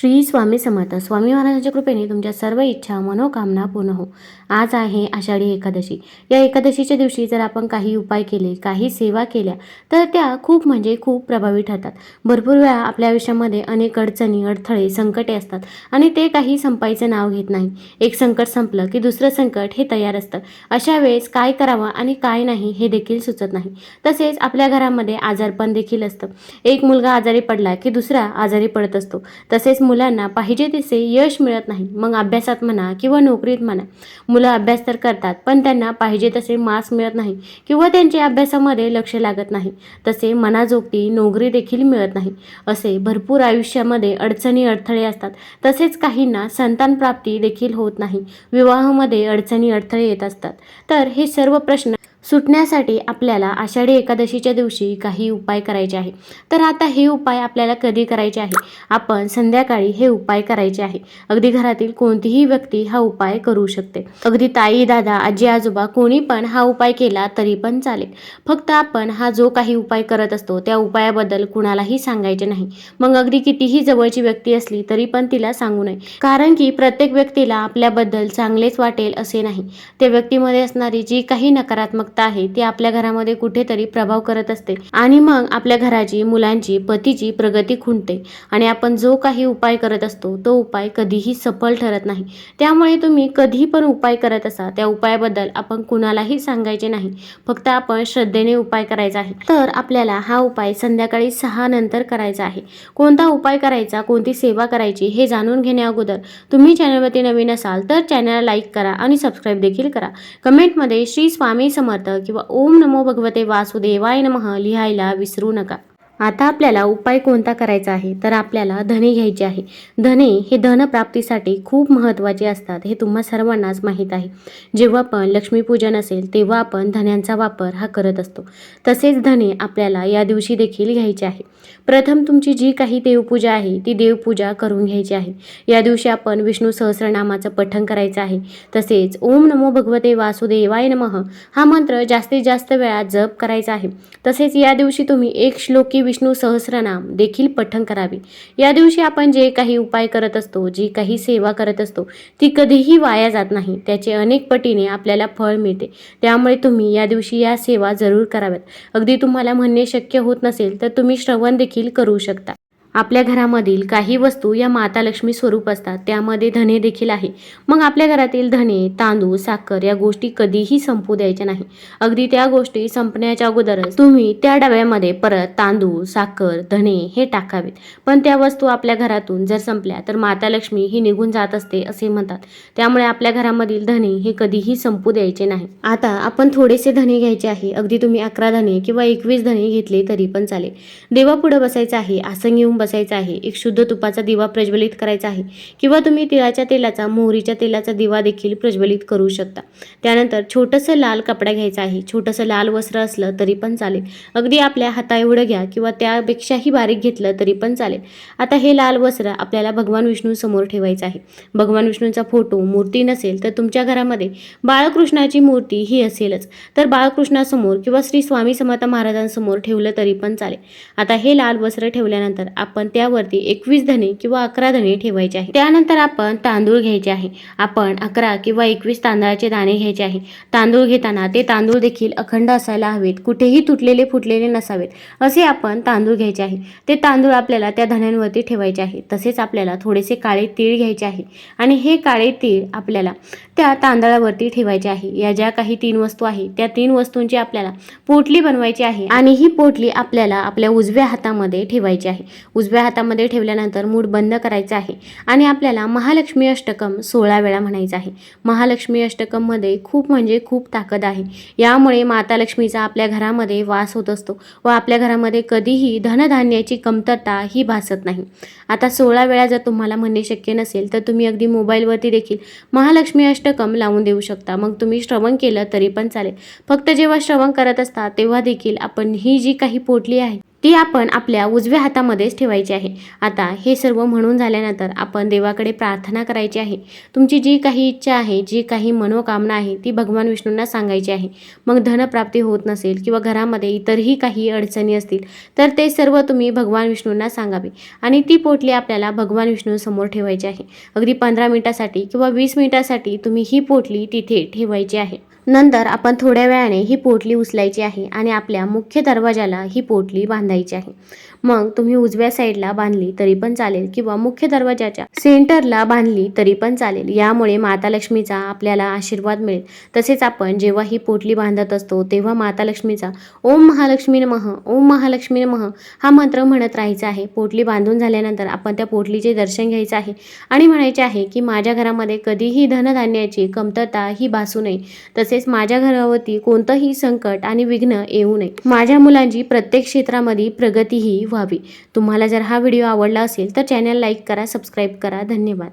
श्री स्वामी समर्थ. स्वामी महाराजांच्या कृपेने तुमच्या सर्व इच्छा मनोकामना पूर्ण हो. आज आहे आषाढी एकादशी. या एकादशीच्या दिवशी जर आपण काही उपाय केले काही सेवा केल्या तर त्या खूप म्हणजे खूप प्रभावी ठरतात. भरपूर वेळा आपल्या आयुष्यामध्ये अनेक अडचणी अडथळे संकटे असतात आणि ते काही संपायचं नाव घेत नाही. एक संकट संपलं की दुसरं संकट हे तयार असतं. अशा वेळेस काय करावं आणि काय नाही हे देखील सुचत नाही. तसेच आपल्या घरामध्ये आजारपण देखील असतं. एक मुलगा आजारी पडला की दुसरा आजारी पडत असतो. तसेच मुलांना पाहिजे तसे यश मिळत नाही. मग अभ्यासात म्हणा किंवा नोकरीत म्हणा मुलं अभ्यास तर करतात पण त्यांना पाहिजे तसे मार्क्स मिळत नाही किंवा त्यांच्या अभ्यासामध्ये लक्ष लागत नाही. तसे मनाजोगती नोकरी देखील मिळत नाही. असे भरपूर आयुष्यामध्ये अडचणी अडथळे असतात. तसेच काहींना संतान प्राप्ती देखील होत नाही. विवाहामध्ये अडचणी अडथळे येत असतात. तर हे सर्व प्रश्न सुटण्यासाठी आपल्याला आषाढी एकादशीच्या दिवशी काही उपाय करायचे आहे. तर आता हे उपाय आपल्याला कधी करायचे आहे? आपण संध्याकाळी हे उपाय करायचे आहे. अगदी घरातील कोणतीही व्यक्ती हा उपाय करू शकते. अगदी ताई दादा आजी आजोबा कोणी पण हा उपाय केला तरी पण चालेल. फक्त आपण हा जो काही उपाय करत असतो त्या उपायाबद्दल कुणालाही सांगायचे नाही. मग अगदी कितीही जवळची व्यक्ती असली तरी पण तिला सांगू नये. कारण की प्रत्येक व्यक्तीला आपल्याबद्दल चांगलेच वाटेल असे नाही. त्या व्यक्तीमध्ये असणारी जी काही नकारात्मकता आहे ती आपल्या घरामध्ये कुठेतरी प्रभाव करत असते. आणि मग आपल्या घराची मुलांची पतीची प्रगती खुंटते. आणि आपण जो काही उपाय करत असतो तो उपाय कधीही सफल ठरत नाही. त्यामुळे तुम्ही कधी पण उपाय करत असा त्या उपायाबद्दल आपण कुणालाही सांगायचे नाही. फक्त आपण श्रद्धेने उपाय करायचा आहे. तर आपल्याला हा उपाय संध्याकाळी सहा नंतर करायचा आहे. कोणता उपाय करायचा कोणती सेवा करायची हे जाणून घेण्या अगोदर तुम्ही चॅनलवरती नवीन असाल तर चॅनलला लाईक करा आणि सबस्क्राईब देखील करा. कमेंटमध्ये श्री स्वामी समर्थ किंवा ओम नमो भगवते वासुदेवाय नमः लिहायला विसरू नका. आता आपल्याला उपाय कोणता करायचा आहे? तर आपल्याला धने घ्यायचे आहे. धने हे धनप्राप्तीसाठी खूप महत्त्वाचे असतात हे तुम्हा सर्वांनाच माहीत आहे. जेव्हा पण लक्ष्मीपूजन असेल तेव्हा आपण धन्यांचा वापर हा करत असतो. तसेच धने आपल्याला या दिवशी देखील घ्यायचे आहे. प्रथम तुमची जी काही देवपूजा आहे ती देवपूजा करून घ्यायची आहे. या दिवशी आपण विष्णू सहस्रनामाचं पठण करायचं आहे. तसेच ओम नमो भगवते वासुदेवाय नमः हा मंत्र जास्तीत जास्त वेळा जप करायचा आहे. तसेच या दिवशी तुम्ही एक श्लोकी विष्णू सहस्रनाम देखील पठण करावे. या दिवशी आपण जे काही उपाय करत असतो जी काही सेवा करत असतो ती कधीही वाया जात नाही. त्याचे अनेक पटीने आपल्याला फळ मिळते. त्यामुळे तुम्ही या दिवशी या सेवा जरूर कराव्यात. अगदी तुम्हाला म्हणणे शक्य होत नसेल तर तुम्ही श्रवण देखील करू शकता. आपल्या घरामधील काही वस्तू या माता लक्ष्मी स्वरूप असतात त्यामध्ये धने देखील आहे. मग आपल्या घरातील धने तांदूळ साखर या गोष्टी कधीही संपू द्यायच्या नाही. अगदी त्या गोष्टी संपण्याच्या अगोदरच तुम्ही त्या डब्यामध्ये परत तांदूळ साखर धने हे टाकावेत. पण त्या वस्तू आपल्या घरातून जर संपल्या तर माता लक्ष्मी ही निघून जात असते असे म्हणतात. त्यामुळे आपल्या घरामधील धने हे कधीही संपू द्यायचे नाही. आता आपण थोडेसे धने घ्यायचे आहे. अगदी तुम्ही अकरा धने किंवा एकवीस धने घेतले तरी पण चालेल. देवापुढं बसायचं आहे. आसन घेऊन बसायचं आहे. एक शुद्ध तुपाचा दिवा प्रज्वलित करायचा आहे. किंवा तुम्ही तिळाच्या तेलाचा मोहरीच्या तेलाचा दिवा देखील प्रज्वलित करू शकता. त्यानंतर छोटंसं लाल कपडा घ्यायचा आहे. छोटंसं लाल वस्त्र असलं तरी पण चालेल. अगदी आपल्या हाता एवढं घ्या किंवा त्यापेक्षाही बारीक घेतलं तरी पण चालेल. आता हे लाल वस्त्र आपल्याला भगवान विष्णू समोर ठेवायचं आहे. भगवान विष्णूंचा फोटो मूर्ती नसेल तर तुमच्या घरामध्ये बाळकृष्णाची मूर्ती ही असेलच. तर बाळकृष्णासमोर किंवा श्री स्वामी समर्थ महाराजांसमोर ठेवलं तरी पण चालेल. आता हे लाल वस्त्र ठेवल्यानंतर आपण त्यावरती एकवीस धने किंवा अकरा धने ठेवायचे आहे. त्यानंतर आपण तांदूळ घ्यायचे आहे. आपण अकरा किंवा एकवीस तांदळाचे दाणे घ्यायचे आहे. तांदूळ घेताना ते तांदूळ देखील अखंड असायला हवेत. कुठेही तुटलेले फुटलेले नसावेत. असे आपण तांदूळ घ्यायचे आहे. ते तांदूळ आपल्याला त्या धण्यांवरती ठेवायचे आहे. तसेच आपल्याला थोडेसे काळे तीळ घ्यायचे आहे. आणि हे काळे तीळ आपल्याला त्या तांदळावरती ठेवायचे आहे. या ज्या काही तीन वस्तू आहे त्या तीन वस्तूंची आपल्याला पोटली बनवायची आहे. आणि ही पोटली आपल्याला आपल्या उजव्या हातामध्ये ठेवायची आहे. उजव्या हातामध्ये ठेवल्यानंतर मूठ बंद करायचं आहे आणि आपल्याला महालक्ष्मी अष्टकम सोळा वेळा म्हणायचं आहे. महालक्ष्मी अष्टकममध्ये खूप म्हणजे खूप ताकद आहे. यामुळे माता लक्ष्मीचा आपल्या घरामध्ये वास होत असतो व आपल्या घरामध्ये कधीही धनधान्याची कमतरता ही भासत नाही. आता सोळा वेळा जर तुम्हाला म्हणणे शक्य नसेल तर तुम्ही अगदी मोबाईलवरती देखील महालक्ष्मी अष्टकम लावून देऊ शकता. मग तुम्ही श्रवण केलं तरी पण चालेल. फक्त जेव्हा श्रवण करत असता तेव्हा देखील आपण ही जी काही पोटली आहे ती आपण आपल्या उजव्या हातामध्येच ठेवायची आहे. आता हे सर्व म्हणून झाल्यानंतर आपण देवाकडे प्रार्थना करायची आहे. तुमची जी काही इच्छा आहे जी काही मनोकामना आहे ती भगवान विष्णूंना सांगायची आहे. मग धनप्राप्ती होत नसेल किंवा घरामध्ये इतरही काही अडचणी असतील तर ते सर्व तुम्ही भगवान विष्णूंना सांगावे. आणि ती पोटली आपल्याला भगवान विष्णूंसमोर ठेवायची आहे. अगदी पंधरा मिनिटासाठी किंवा वीस मिनिटासाठी तुम्ही ही पोटली तिथे ठेवायची आहे. नंतर आपण थोड्या वेळाने ही पोटली उचलायची आहे आणि आपल्या मुख्य दरवाजाला ही पोटली बांधायची आहे. मग तुम्ही उजव्या साईडला बांधली तरी पण चालेल किंवा मुख्य दरवाजाच्या सेंटरला बांधली तरी पण चालेल. यामुळे माता लक्ष्मीचा आपल्याला आशीर्वाद मिळेल. तसेच आपण जेव्हा ही पोटली बांधत असतो तेव्हा माता लक्ष्मीचा ओम महालक्ष्मी नमः ओम महालक्ष्मी नमः हा मंत्र म्हणत राहायचा आहे. पोटली बांधून झाल्यानंतर आपण त्या पोटलीचे दर्शन घ्यायचं आहे आणि म्हणायचे आहे की माझ्या घरामध्ये कधीही धनधान्याची कमतरता ही भासू नये. तसेच तसेच माझ्या घरावरती कोणतंही संकट आणि विघ्न येऊ नये. माझ्या मुलांची प्रत्येक क्षेत्रामध्ये प्रगतीही व्हावी. तुम्हाला जर हा व्हिडिओ आवडला असेल तर चॅनल लाईक करा सबस्क्राईब करा. धन्यवाद.